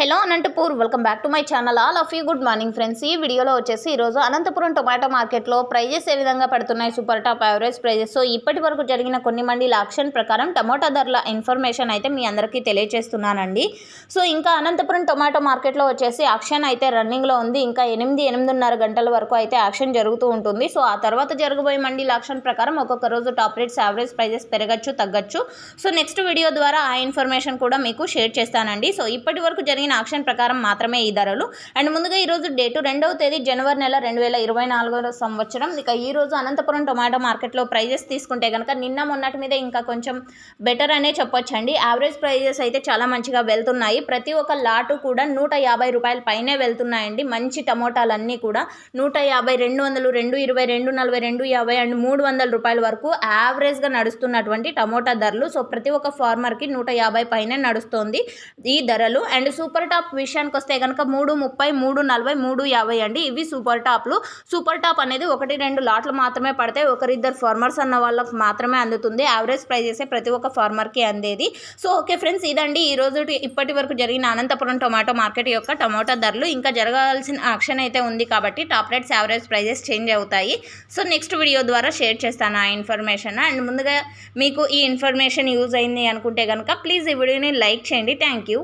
Hello Anantapur welcome back to my channel. All of you good morning friends. ఈ వీడియోలో వచ్చేసి ఈరోజు Anantapuram tomato మార్కెట్లో ప్రైజెస్ ఏ విధంగా పడుతున్నాయి? Super top average prices. So ఇప్పటి వరకు జరిగిన కొన్ని మండీల ఆక్షన్ ప్రకారం టమాటా ధరల ఇన్ఫర్మేషన్ అయితే మీ అందరికీ తెలియజేస్తున్నానండి సో ఇంకా అనంతపురం టొమాటో మార్కెట్లో వచ్చేసి ఆక్షన్ అయితే రన్నింగ్లో ఉంది. ఇంకా ఎనిమిది ఎనిమిదిన్నర గంటల వరకు అయితే ఆక్షన్ జరుగుతూ ఉంటుంది. సో ఆ తర్వాత జరగబోయే మండీల ఆక్షన్ ప్రకారం ఒక్కొక్క రోజు టాప్ రేట్స్ యావరేజ్ ప్రైజెస్ పెరగచ్చు తగ్గచ్చు. సో నెక్స్ట్ వీడియో ద్వారా ఆ ఇన్ఫర్మేషన్ కూడా మీకు షేర్ చేస్తానండి. సో ఇప్పటి వరకు జరిగిన ఆక్షన్ ప్రకారం మాత్రమే ఈ ధరలు. అండ్ ముందుగా ఈరోజు డేటు రెండవ తేదీ జనవరి నెల రెండు వేల ఇరవై నాలుగో సంవత్సరం. ఇక ఈ రోజు అనంతపురం టొమాటో మార్కెట్లో ప్రైజెస్ తీసుకుంటే కనుక నిన్న మొన్నటి మీద ఇంకా కొంచెం బెటర్ అనే చెప్పొచ్చండి. యావరేజ్ ప్రైజెస్ అయితే చాలా మంచిగా వెళ్తున్నాయి. ప్రతి ఒక్క లాటు కూడా నూట యాభై రూపాయల పైనే వెళ్తున్నాయండి. మంచి టమోటాలన్నీ కూడా నూట యాభై రెండు వందలు రెండు ఇరవై రెండు నలభై రెండు యాభై అండ్ మూడు వందల రూపాయల వరకు యావరేజ్గా నడుస్తున్నటువంటి టమోటా ధరలు. సో ప్రతి ఒక్క ఫార్మర్కి నూట యాభై పైనే నడుస్తుంది ఈ ధరలు. అండ్ సూపర్ సూపర్ టాప్ విషయానికి వస్తే కనుక మూడు ముప్పై మూడు నలభై మూడు యాభై అండి. ఇవి సూపర్ టాప్లు. సూపర్ టాప్ అనేది ఒకటి రెండు లాట్లు మాత్రమే పడతాయి. ఒకరిద్దరు ఫార్మర్స్ అన్న వాళ్ళకి మాత్రమే అందుతుంది. యావరేజ్ ప్రైజెసే ప్రతి ఒక్క ఫార్మర్కి అందేది. సో ఓకే ఫ్రెండ్స్ ఇదండి. ఈ రోజు ఇప్పటి వరకు జరిగిన అనంతపురం టొమాటో మార్కెట్ యొక్క టమాటో ధరలు. ఇంకా జరగాల్సిన ఆక్షన్ అయితే ఉంది కాబట్టి top rates average prices change అవుతాయి. సో నెక్స్ట్ వీడియో ద్వారా షేర్ చేస్తాను ఆ ఇన్ఫర్మేషన్. అండ్ ముందుగా మీకు ఈ ఇన్ఫర్మేషన్ యూజ్ అయింది అనుకుంటే కనుక ప్లీజ్ ఈ వీడియోని లైక్ చేయండి. Thank you.